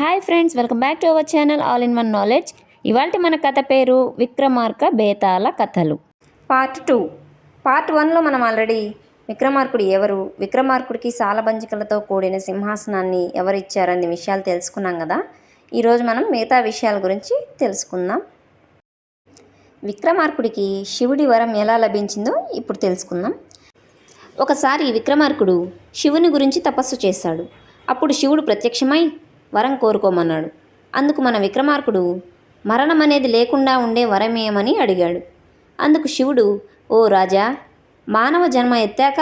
Hi friends welcome back to our channel all in one knowledge ఇవాళ మన కథ పేరు విక్రమార్క బేతాల కథలు. పార్ట్ టూ పార్ట్ వన్లో మనం ఆల్రెడీ విక్రమార్కుడు ఎవరు విక్రమార్కుడికి సాలబంజికలతో కూడిన సింహాసనాన్ని ఎవరు ఇచ్చారనే విషయాలు తెలుసుకున్నాం కదా. ఈరోజు మనం మిగతా విషయాల గురించి తెలుసుకుందాం. విక్రమార్కుడికి శివుడి వరం ఎలా లభించిందో ఇప్పుడు తెలుసుకుందాం. ఒకసారి విక్రమార్కుడు శివుని గురించి తపస్సు చేశాడు. అప్పుడు శివుడు ప్రత్యక్షమై వరం కోరుకోమన్నాడు. అందుకు మన విక్రమార్కుడు మరణం అనేది లేకుండా ఉండే వరమేయమని అడిగాడు. అందుకు శివుడు ఓ రాజా మానవ జన్మ ఎత్తాక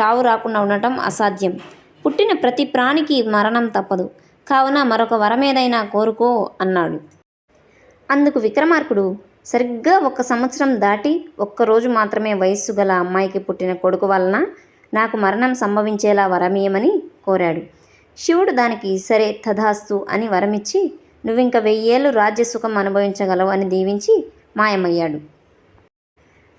చావు రాకుండా ఉండటం అసాధ్యం. పుట్టిన ప్రతి ప్రాణికి మరణం తప్పదు. కావున మరొక వరమేదైనా కోరుకో అన్నాడు. అందుకు విక్రమార్కుడు సరిగ్గా ఒక సంవత్సరం దాటి ఒక్కరోజు మాత్రమే వయస్సు గల అమ్మాయికి పుట్టిన కొడుకు వలన నాకు మరణం సంభవించేలా వరమీయమని కోరాడు. శివుడు దానికి సరే తథాస్తు అని వరమిచ్చి నువ్వింక వెయ్యేళ్ళు రాజ్యసుఖం అనుభవించగలవు అని దీవించి మాయమయ్యాడు.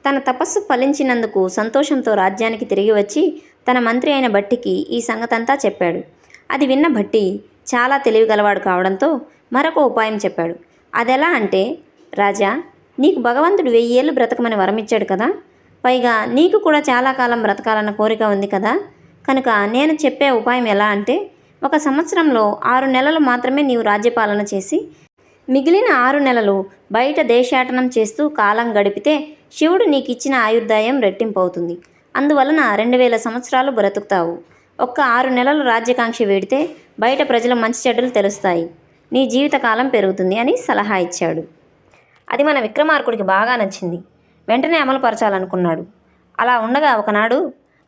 తన తపస్సు ఫలించినందుకు సంతోషంతో రాజ్యానికి తిరిగి వచ్చి తన మంత్రి అయిన భట్టికి ఈ సంగతంతా చెప్పాడు. అది విన్న భట్టి చాలా తెలివిగలవాడు కావడంతో మరొక ఉపాయం చెప్పాడు. అదెలా అంటే రాజా నీకు భగవంతుడు వెయ్యేళ్ళు బ్రతకమని వరమిచ్చాడు కదా? పైగా నీకు కూడా చాలా కాలం బ్రతకాలన్న కోరిక ఉంది కదా? కనుక నేను చెప్పే ఉపాయం ఎలా అంటే ఒక సంవత్సరంలో ఆరు నెలలు మాత్రమే నీవు రాజ్యపాలన చేసి మిగిలిన ఆరు నెలలు బయట దేశాటనం చేస్తూ కాలం గడిపితే శివుడు నీకు ఇచ్చిన ఆయుర్దాయం రెట్టింపు అవుతుంది అందువలన రెండు వేల సంవత్సరాలు బ్రతుకుతావు. ఒక్క ఆరు నెలలు రాజ్యకాంక్ష వేడితే బయట ప్రజల మంచి చెడ్డలు తెలుస్తాయి. నీ జీవితకాలం పెరుగుతుంది అని సలహా ఇచ్చాడు. అది మన విక్రమార్కుడికి బాగా నచ్చింది. వెంటనే అమలుపరచాలనుకున్నాడు. అలా ఉండగా ఒకనాడు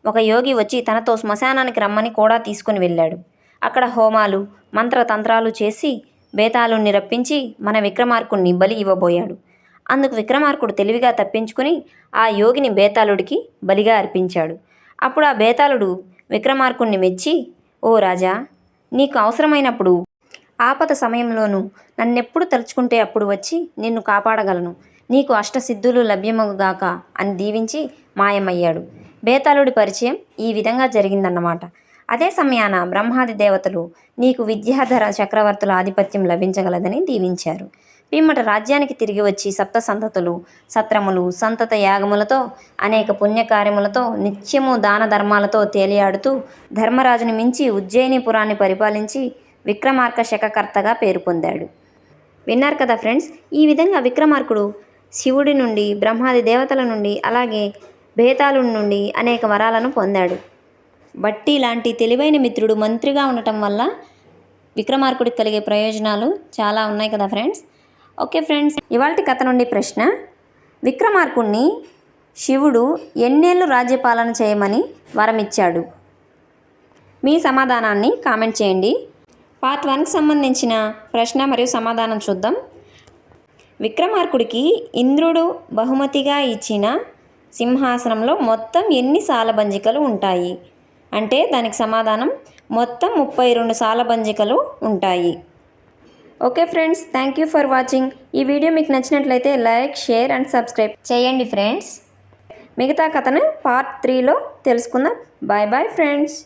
ఒక యోగి వచ్చి తనతో శ్మశానానికి రమ్మని కూడా తీసుకుని వెళ్ళాడు. అక్కడ హోమాలు మంత్రతంత్రాలు చేసి బేతాళుణ్ణి రప్పించి మన విక్రమార్కుణ్ణి బలి ఇవ్వబోయాడు. అందుకు విక్రమార్కుడు తెలివిగా తప్పించుకుని ఆ యోగిని బేతాళుడికి బలిగా అర్పించాడు. అప్పుడు ఆ బేతాళుడు విక్రమార్కుణ్ణి మెచ్చి ఓ రాజా నీకు అవసరమైనప్పుడు ఆపద సమయంలోనూ నన్నెప్పుడు తలుచుకుంటే అప్పుడు వచ్చి నిన్ను కాపాడగలను. నీకు అష్టసిద్ధులు లభ్యమగుగాక అని దీవించి మాయమయ్యాడు. బేతాళుడి పరిచయం ఈ విధంగా జరిగిందన్నమాట. అదే సమయాన బ్రహ్మాది దేవతలు నీకు విద్యాధర చక్రవర్తుల ఆధిపత్యం లభించగలదని దీవించారు. పిమ్మట రాజ్యానికి తిరిగి వచ్చి సప్త సంతతులు సత్రములు సంతత యాగములతో అనేక పుణ్యకార్యములతో నిత్యము దాన ధర్మాలతో తేలియాడుతూ ధర్మరాజుని మించి ఉజ్జయినిపురాన్ని పరిపాలించి విక్రమార్క శకకర్తగా పేరు పొందాడు. విన్నారు కదా ఫ్రెండ్స్ ఈ విధంగా విక్రమార్కుడు శివుడి నుండి బ్రహ్మాది దేవతల నుండి అలాగే బేతాళుడి నుండి అనేక వరాలను పొందాడు. బట్టి లాంటి తెలివైన మిత్రుడు మంత్రిగా ఉండటం వల్ల విక్రమార్కుడికి కలిగే ప్రయోజనాలు చాలా ఉన్నాయి కదా ఫ్రెండ్స్. ఓకే ఫ్రెండ్స్ ఇవాళ కథ నుండి ప్రశ్న. విక్రమార్కుణ్ణి శివుడు ఎన్నేళ్ళు రాజ్యపాలన చేయమని వరమిచ్చాడు? మీ సమాధానాన్ని కామెంట్ చేయండి. పార్ట్ వన్కి సంబంధించిన ప్రశ్న మరియు సమాధానం చూద్దాం. విక్రమార్కుడికి ఇంద్రుడు బహుమతిగా ఇచ్చిన సింహాసనంలో మొత్తం ఎన్ని సాలబంజికలు ఉంటాయి? అంటే దానికి సమాధానం మొత్తం ముప్పై రెండు సాలబంజికలు ఉంటాయి. Okay friends thank you for watching. ఈ వీడియో మీకు నచ్చినట్లయితే లైక్ షేర్ అండ్ సబ్స్క్రైబ్ చేయండి ఫ్రెండ్స్. మిగతా కథను పార్ట్ త్రీలో తెలుసుకుందాం. Bye bye friends.